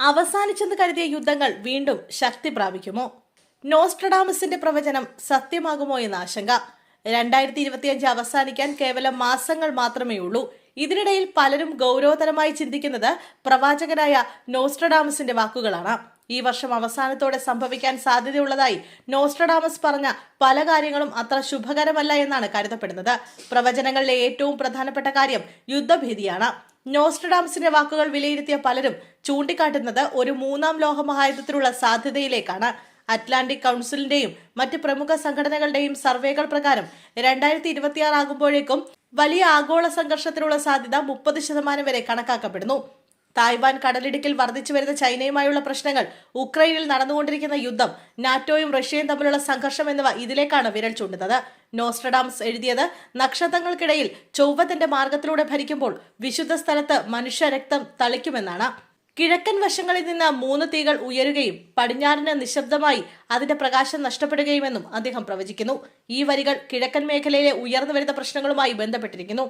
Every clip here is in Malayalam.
അവസാനിച്ചെന്ന് കരുതിയ യുദ്ധങ്ങൾ വീണ്ടും ശക്തി പ്രാപിക്കുമോ? നോസ്ട്രഡാമസിന്റെ പ്രവചനം സത്യമാകുമോ എന്ന ആശങ്ക. രണ്ടായിരത്തി ഇരുപത്തിയഞ്ച് അവസാനിക്കാൻ കേവലം മാസങ്ങൾ മാത്രമേ ഉള്ളൂ. ഇതിനിടയിൽ പലരും ഗൗരവതരമായി ചിന്തിക്കുന്നത് പ്രവാചകനായ നോസ്ട്രഡാമസിന്റെ വാക്കുകളാണ്. ഈ വർഷം അവസാനത്തോടെ സംഭവിക്കാൻ സാധ്യതയുള്ളതായി നോസ്ട്രഡാമസ് പറഞ്ഞ പല കാര്യങ്ങളും അത്ര ശുഭകരമല്ല എന്നാണ് കരുതപ്പെടുന്നത്. പ്രവചനങ്ങളിലെ ഏറ്റവും പ്രധാനപ്പെട്ട കാര്യം യുദ്ധഭീതിയാണ്. നോസ്ട്രഡാംസിന്റെ വാക്കുകൾ വിലയിരുത്തിയ പലരും ചൂണ്ടിക്കാട്ടുന്നത് ഒരു മൂന്നാം ലോകമഹായുദ്ധത്തിനുള്ള സാധ്യതയിലേക്കാണ്. അറ്റ്ലാന്റിക് കൗൺസിലിന്റെയും മറ്റ് പ്രമുഖ സംഘടനകളുടെയും സർവേകൾ പ്രകാരം രണ്ടായിരത്തി ഇരുപത്തിയാറ് ആകുമ്പോഴേക്കും വലിയ ആഗോള സംഘർഷത്തിനുള്ള സാധ്യത മുപ്പത് ശതമാനം വരെ കണക്കാക്കപ്പെടുന്നു. തായ്വാൻ കടലിടുക്കിൽ വർദ്ധിച്ചു വരുന്ന ചൈനയുമായുള്ള പ്രശ്നങ്ങൾ ഉക്രൈനിൽ നടന്നുകൊണ്ടിരിക്കുന്ന യുദ്ധം നാറ്റോയും റഷ്യയും തമ്മിലുള്ള സംഘർഷം എന്നിവ ഇതിലേക്കാണ് വിരൽ ചൂണ്ടുന്നത്. നോസ്ട്രഡാംസ് എഴുതിയത് നക്ഷത്രങ്ങൾക്കിടയിൽ ചൊവ്വത്തിന്റെ തന്റെ മാർഗത്തിലൂടെ ഭരിക്കുമ്പോൾ വിശുദ്ധ സ്ഥലത്ത് മനുഷ്യരക്തം തളിക്കുമെന്നാണ്. കിഴക്കൻ വശങ്ങളിൽ നിന്ന് മൂന്ന് തീകൾ ഉയരുകയും പടിഞ്ഞാറിന് നിശബ്ദമായി അതിന്റെ പ്രകാശം നഷ്ടപ്പെടുകയുമെന്നും അദ്ദേഹം പ്രവചിക്കുന്നു. ഈ വരികൾ കിഴക്കൻ മേഖലയിലെ ഉയർന്നു വരുന്ന പ്രശ്നങ്ങളുമായി ബന്ധപ്പെട്ടിരിക്കുന്നു.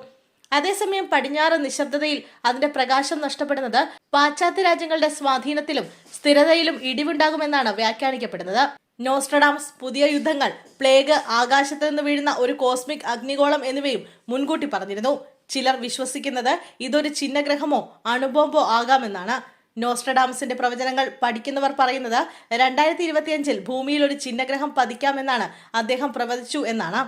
അതേസമയം പടിഞ്ഞാറ് നിശബ്ദതയിൽ അതിന്റെ പ്രകാശം നഷ്ടപ്പെടുന്നത് പാശ്ചാത്യ രാജ്യങ്ങളുടെ സ്വാധീനത്തിലും സ്ഥിരതയിലും ഇടിവുണ്ടാകുമെന്നാണ് വ്യാഖ്യാനിക്കപ്പെടുന്നത്. നോസ്ട്രഡാംസ് പുതിയ യുദ്ധങ്ങൾ പ്ലേഗ് ആകാശത്ത് നിന്ന് വീഴുന്ന ഒരു കോസ്മിക് അഗ്നിഗോളം എന്നിവയും മുൻകൂട്ടി പറഞ്ഞിരുന്നു. ചിലർ വിശ്വസിക്കുന്നത് ഇതൊരു ചിഹ്നഗ്രഹമോ അണുബോംബോ ആകാമെന്നാണ്. നോസ്ട്രഡാംസിന്റെ പ്രവചനങ്ങൾ പഠിക്കുന്നവർ പറയുന്നത് രണ്ടായിരത്തി ഇരുപത്തിയഞ്ചിൽ ഭൂമിയിൽ ഒരു ചിഹ്നഗ്രഹം പതിക്കാമെന്നാണ് അദ്ദേഹം പ്രവചിച്ചു എന്നാണ്.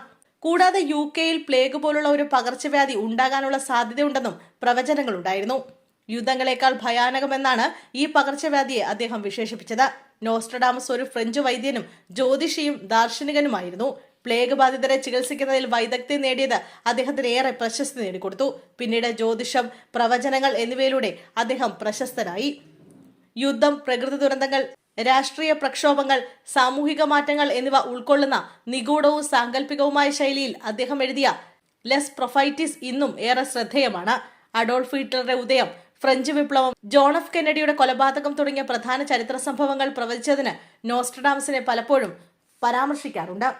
കൂടാതെ യു കെയിൽ പ്ലേഗ് പോലുള്ള ഒരു പകർച്ചവ്യാധി ഉണ്ടാകാനുള്ള സാധ്യതയുണ്ടെന്നും പ്രവചനങ്ങളുണ്ടായിരുന്നു. യുദ്ധങ്ങളെക്കാൾ ഭയാനകമെന്നാണ് ഈ പകർച്ചവ്യാധിയെ അദ്ദേഹം വിശേഷിപ്പിച്ചത്. നോസ്ട്രഡാമസ് ഒരു ഫ്രഞ്ച് വൈദ്യനും ജ്യോതിഷിയും ദാർശനികനുമായിരുന്നു. പ്ലേഗ് ബാധിതരെ ചികിത്സിക്കുന്നതിൽ വൈദഗ്ധ്യം നേടിയത് അദ്ദേഹത്തിന് ഏറെ പ്രശസ്തി നേടിക്കൊടുത്തു. പിന്നീട് ജ്യോതിഷം പ്രവചനങ്ങൾ എന്നിവയിലൂടെ അദ്ദേഹം പ്രശസ്തനായി. യുദ്ധം പ്രകൃതി ദുരന്തങ്ങൾ രാഷ്ട്രീയ പ്രക്ഷോഭങ്ങൾ സാമൂഹിക മാറ്റങ്ങൾ എന്നിവ ഉൾക്കൊള്ളുന്ന നിഗൂഢവും സാങ്കല്പികവുമായ ശൈലിയിൽ അദ്ദേഹം എഴുതിയ ലെസ് പ്രൊഫൈറ്റിസ് ഇന്നും ഏറെ ശ്രദ്ധേയമാണ്. അഡോൾഫ് ഹിറ്റ്ലറുടെ ഉദയം ഫ്രഞ്ച് വിപ്ലവം ജോൺ എഫ് കെന്നഡിയുടെ കൊലപാതകം തുടങ്ങിയ പ്രധാന ചരിത്ര സംഭവങ്ങൾ പ്രവചിച്ചതിന് നോസ്ട്രഡാംസിനെ പലപ്പോഴും പരാമർശിക്കാറുണ്ട്.